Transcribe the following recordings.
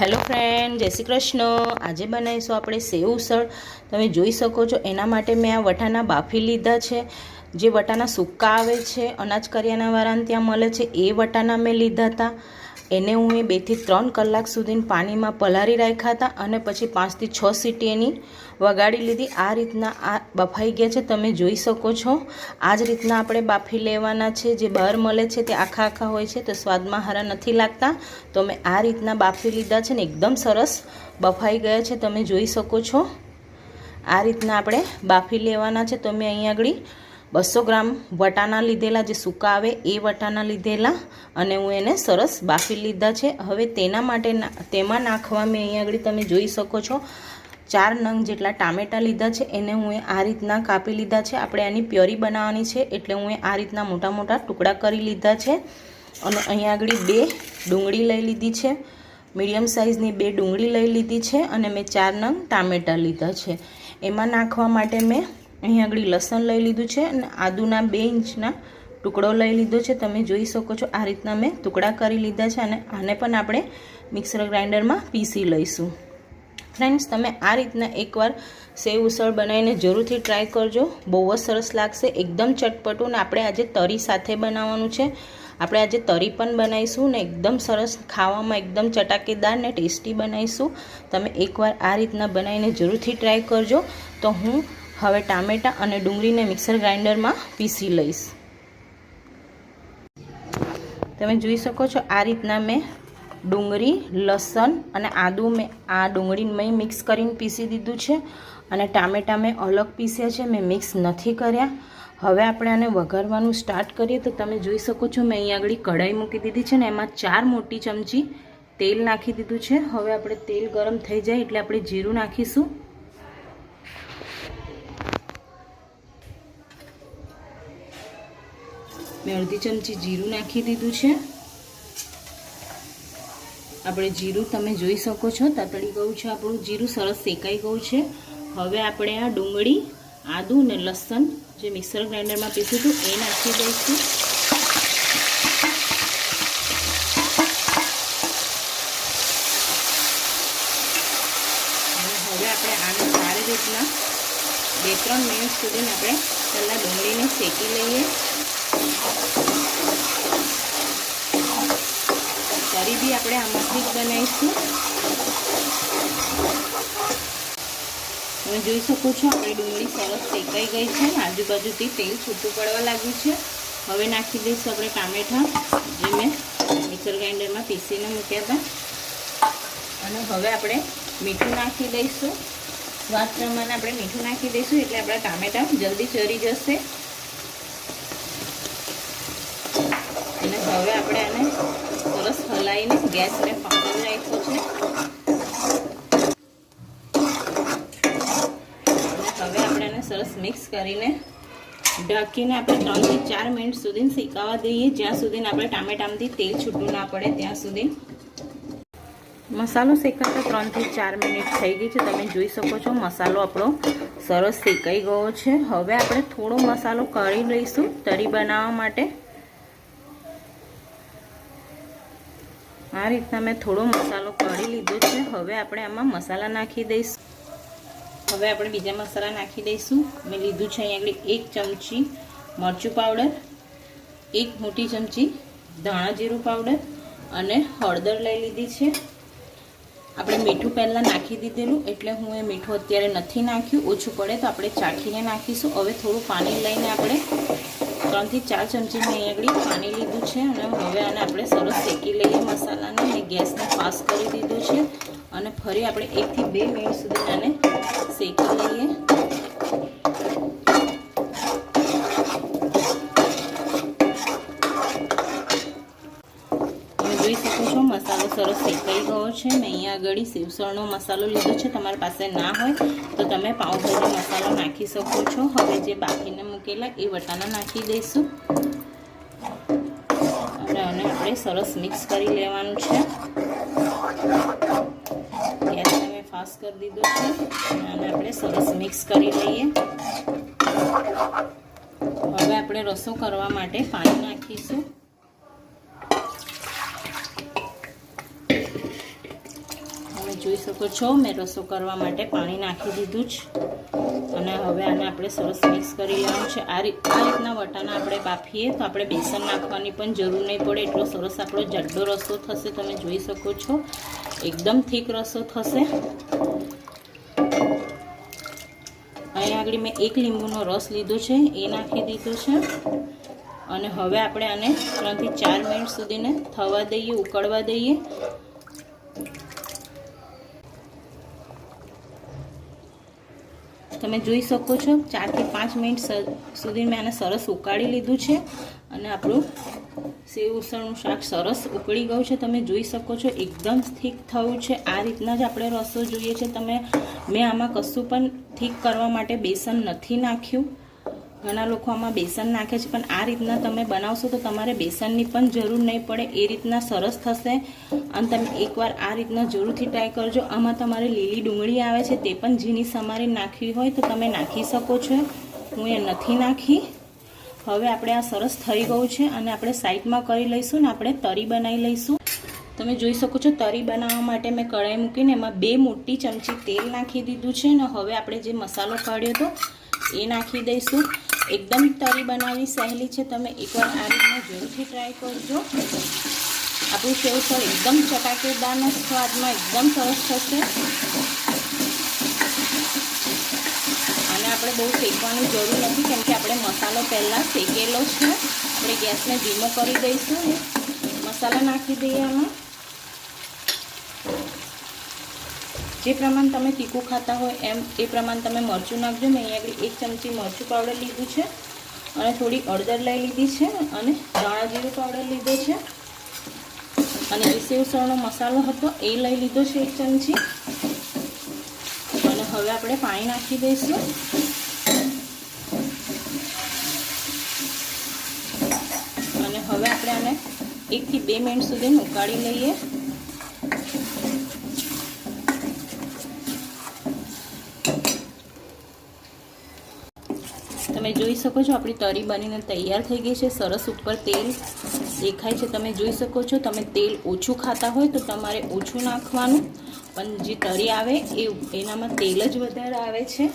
Hello friend, જય શ્રી કૃષ્ણ. આજે બનાવીશું આપણે સેવ ઉસળ. તમે જોઈ શકો છો, એના માટે મેં આ વટાણા બાફી લીધા છે. જે વટાણા સૂકા આવે છે, અનાજ કરિયાના વાળાને ત્યાં મળે છે, એ વટાણા મેં લીધા હતા. એને હું એ બેથી ત્રણ કલાક સુધી પાણીમાં પલાળી રાખ્યા હતા અને પછી પાંચથી છ સીટી એની વગાડી લીધી. આ રીતના આ બફાઈ ગયા છે. તમે જોઈ શકો છો. આ જ રીતના આપણે બાફી લેવાના છે. જે બહાર મળે છે તે આખા આખા હોય છે. તો સ્વાદમાં હારા નથી લાગતા. તો મેં આ રીતના બાફી લીધા છે ને એકદમ સરસ બફાઈ ગયા છે. તમે જોઈ શકો છો. આ રીતના આપણે બાફી લેવાના છે. તો મેં અહીં આગળ બસો ગ્રામ વટાણા લીધેલા, જે સૂકા આવે એ વટાણા લીધેલા અને હું એને સરસ બાફી લીધા છે. હવે તેના માટે તેમાં નાખવા મેં અહીંયા આગળ તમે જોઈ શકો છો, ચાર નંગ જેટલા ટામેટાં લીધા છે. એને હું આ રીતના કાપી લીધા છે. આપણે આની પ્યોરી બનાવવાની છે, એટલે હું આ રીતના મોટા મોટા ટુકડા કરી લીધા છે. અને અહીંયા આગળ બે ડુંગળી લઈ લીધી છે. મીડિયમ સાઇઝની બે ડુંગળી લઈ લીધી છે અને મેં ચાર નંગ ટામેટાં લીધા છે. એમાં નાખવા માટે મેં અહીં આગળ લસણ લઈ લીધું છે અને આદુના બે ઇંચના ટુકડો લઈ લીધો છે. તમે જોઈ શકો છો આ રીતના મેં ટુકડા કરી લીધા છે અને આને પણ આપણે મિક્સર ગ્રાઇન્ડરમાં પીસી લઈશું. ફ્રેન્ડ્સ, તમે આ રીતના એકવાર સેવ ઉસળ બનાવીને જરૂરથી ટ્રાય કરજો. બહુ જ સરસ લાગશે. એકદમ ચટપટું ને આપણે આજે તરી સાથે બનાવવાનું છે. આપણે આજે તરી પણ બનાવીશું ને એકદમ સરસ ખાવામાં એકદમ ચટાકેદાર ને ટેસ્ટી બનાવીશું. તમે એકવાર આ રીતના બનાવીને જરૂરથી ટ્રાય કરજો. તો હું હવે ટામેટાં અને ડુંગળીને મિક્સર ગ્રાઇન્ડરમાં પીસી લઈશ. તમે જોઈ શકો છો આ રીતના મેં ડુંગળી, લસણ અને આદું મેં આ ડુંગળી મેં મિક્સ કરીને પીસી દીધું છે અને ટામેટાં મેં અલગ પીસ્યા છે, મેં મિક્સ નથી કર્યા. હવે આપણે આને વઘારવાનું સ્ટાર્ટ કરીએ તો તમે જોઈ શકો છો મેં અહીંયા આગળ કઢાઈ મૂકી દીધી છે ને એમાં ચાર મોટી ચમચી તેલ નાખી દીધું છે. હવે આપણે તેલ ગરમ થઈ જાય એટલે આપણે જીરું નાખીશું. મેં અડધી ચમચી જીરું નાખી દીધું છે. આપણે જીરું તમે જોઈ શકો છો, તતડી ગયું છે આપણું. જીરું સરસ શેકાઈ ગયું છે. હવે આપણે આ ડુંગળી, આદુ અને લસણ જે મિક્સર ગ્રાઇન્ડરમાં પીસ્યું હતું એ નાખી દઈશું. હવે આપણે આને સારી રીતના બે ત્રણ મિનિટ સુધી આપણે પહેલાં ડુંગળીને શેકી લઈએ. તરી બી આપણે આમાંથી જ બનાવીશું. તમે જોઈ શકો છો આપણી ડુંગળી સરસ શેકાઈ ગઈ છે આજુબાજુથી તેલ છૂટું પડવા લાગ્યું છે. હવે નાખી દઈશું આપણે ટામેટાં, જે મેં મિક્સર ગ્રાઇન્ડરમાં પીસીને મૂક્યા હતા. અને હવે આપણે મીઠું નાખી દઈશું. સ્વાદ પ્રમાણે આપણે મીઠું નાખી દઈશું એટલે આપણા ટામેટા જલ્દી ચરી જશે. અને હવે આપણે આને સરસ હલાવીને ગેસને પાણી રાખ્યો છે. હવે આપણે એને સરસ મિક્સ કરીને ઢાંકીને આપણે ત્રણથી ચાર મિનિટ સુધી શેકાવા દઈએ. જ્યાં સુધી આપણે ટામેટામાંથી તેલ છૂટું ના પડે, ત્યાં સુધી. મસાલો શેકાતા ત્રણથી ચાર મિનિટ થઈ ગઈ છે. તમે જોઈ શકો છો મસાલો આપણો સરસ શેકાઈ ગયો છે. હવે આપણે થોડો મસાલો કરી લઈશું તરી બનાવવા માટે. આ રીતના મેં થોડો મસાલો કાઢી લીધો છે. હવે આપણે આમાં મસાલા નાખી દઈશું. હવે આપણે બીજા મસાલા નાખી દઈશું. મેં લીધું છે અહીંયા આગળ એક ચમચી મરચું પાવડર, એક મોટી ચમચી ધાણા જીરું પાવડર અને હળદર લઈ લીધી છે. આપણે મીઠું પહેલાં નાખી દીધેલું, એટલે હું એ મીઠું અત્યારે નથી નાખ્યું. ઓછું પડે તો આપણે ચાખીને નાખીશું. હવે થોડું પાણી લઈને આપણે ત્રણથી ચાર ચમચી મેં આગળ પાણી લીધું છે અને હવે આને આપણે સરસ શેકી લઈએ મસાલાને. અને ગેસને ફાસ્ટ કરી દીધું છે અને ફરી આપણે એકથી બે મિનિટ સુધી આને શેકી લઈએ જોઈ શકો છો મસાલો સરસ શેકાઈ ગયો છે મેં અહીંયા આગળ સેવસળનો મસાલો લીધો છે, તમારી પાસે ના હોય તો તમે પાઉંભાજી મસાલો નાખી શકો છો. હવે જે બાકીને મૂકેલા એ વટાણા નાખી દઈશું. અને આને આપણે સરસ મિક્સ કરી લેવાનું છે. ગેસ તમે ફાસ્ટ કરી દીધો છે. અને આપણે સરસ મિક્સ કરી લઈએ. હવે આપણે રસો કરવા માટે પાણી નાખીશું. જોઈ શકો છો. મેં રસો કરવા માટે પાણી નાખી દીધું છે અને હવે આને આપણે સરસ મિક્સ કરી લેવાનું છે. આ રીત આ રીતના વટાણા આપણે બાફીએ તો આપણે બેસન નાખવાની પણ જરૂર નહીં પડે. એટલો સરસ આપણો જાડો રસો થશે, તમે જોઈ શકો છો. એકદમ થીક રસો થશે. અહીંયા આગળ મેં એક લીંબુનો રસ લીધો છે, એ નાખી દીધો છે. અને હવે આપણે આને ત્રણથી ચાર મિનિટ સુધીને થવા દઈએ, ઉકળવા દઈએ. તમે જોઈ શકો છો, ચારથી પાંચ મિનિટ સુધી મેં આને સરસ ઉકાળી લીધું છે અને આપણું સેવ ઉસળનું શાક સરસ ઉકળી ગયું છે. તમે જોઈ શકો છો, એકદમ થીક થયું છે. આ રીતના જ આપણે રસો જોઈએ છે. તમે મેં આમાં કશું પણ થીક કરવા માટે બેસન નથી નાખ્યું. ઘણા લોકો આમાં બેસન નાખે છે, પણ આ રીતના તમે બનાવશો તો તમારે બેસનની પણ જરૂર નહીં પડે, એ રીતના સરસ થશે. અને તમે એકવાર આ રીતના જરૂરથી ટ્રાય કરજો. આમાં તમારે લીલી ડુંગળી આવે છે, તે પણ ઝીણી સમારી નાખવી હોય તો તમે નાખી શકો છો. હું એ નથી નાખી. હવે આપણે આ સરસ થઈ ગયું છે અને આપણે સાઈડમાં કરી લઈશું ને આપણે તરી બનાવી લઈશું. તમે જોઈ શકો છો, તરી બનાવવા માટે મેં કઢાઈ મૂકીને એમાં બે મોટી ચમચી તેલ નાખી દીધું છે ને હવે આપણે જે મસાલો કાઢ્યો હતો, એ નાખી દઈશું. એકદમ તરી બનાવવી સહેલી છે. તમે એકવાર આ રીતના જરૂરથી ટ્રાય કરજો. આપણું સેવસળ એકદમ ચટાકેદારના સ્વાદમાં એકદમ સરસ થશે. અને આપણે બહુ શેકવાની જરૂર નથી, કેમ કે આપણે મસાલો પહેલાં શેકેલો છે. આપણે ગેસને ધીમો કરી દઈશું. મસાલા નાખી દઈએ આમાં. જે પ્રમાણે તમે તીખું ખાતા હોય એમ, એ પ્રમાણે તમે મરચું નાખજો. મેં અહીંયા આગળ એક ચમચી મરચું પાવડર લીધું છે અને થોડી અડદર લઈ લીધી છે અને ધાણા જીરું પાવડર લીધો છે. અને જે સેવસળનો મસાલો હતો એ લઈ લીધો છે એક ચમચી. અને હવે આપણે પાણી નાખી દઈશું. અને હવે આપણે આને એકથી બે મિનિટ સુધી ઉકાળી લઈએ. તમે જોઈ શકો છો આપણી તરી બનીને તૈયાર થઈ ગઈ છે. સરસ ઉપર તેલ દેખાય છે. તમે જોઈ શકો છો, તમે તેલ ઓછું ખાતા હોય તો તમારે ઓછું નાખવાનું. પણ જે તરી આવે એ એનામાં તેલ જ વધારે આવે છે.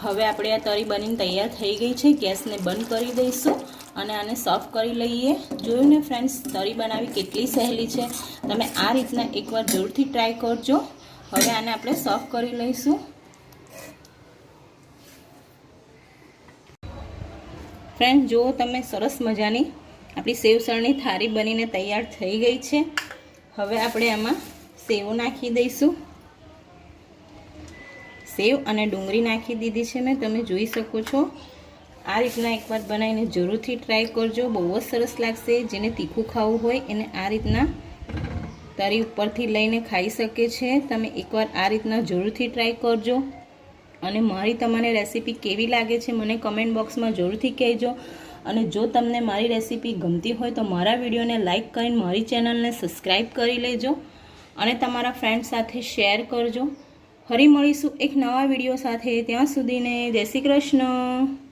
હવે આપણે આ તરી બનીને તૈયાર થઈ ગઈ છે. ગેસને બંધ કરી દઈશું અને આને સર્વ કરી લઈએ. જોયું ને ફ્રેન્ડ્સ, તરી બનાવી કેટલી સહેલી છે. તમે આ રીતના એકવાર જરૂરથી ટ્રાય કરજો. હવે આને આપણે સર્વ કરી લઈશું. ફ્રેન્ડ જુઓ તમે સરસ મજાની આપણી સેવસળની થાળી બનીને તૈયાર થઈ ગઈ છે. હવે આપણે આમાં સેવ નાખી દઈશું. સેવ અને ડુંગળી નાખી દીધી છે મેં, તમે જોઈ શકો છો. આ રીતના એકવાર બનાવીને જરૂરથી ટ્રાય કરજો. બહુ જ સરસ લાગશે. જેને તીખું ખાવું હોય એને આ રીતના તરી ઉપરથી લઈને ખાઈ શકે છે. તમે એકવાર આ રીતના જરૂરથી ટ્રાય કરજો. અને મારી તમને રેસીપી કેવી લાગે છે મને કમેન્ટ બોક્સમાં જરૂરથી કહેજો. અને જો તમને મારી રેસીપી ગમતી હોય તો મારા વિડીયોને લાઇક કરીને મારી ચેનલને સબસ્ક્રાઈબ કરી લેજો. અને તમારા ફ્રેન્ડ સાથે શેર કરજો. ફરી મળીશું એક નવા વીડિયો સાથે. ત્યાં સુધીને જય શ્રી કૃષ્ણ.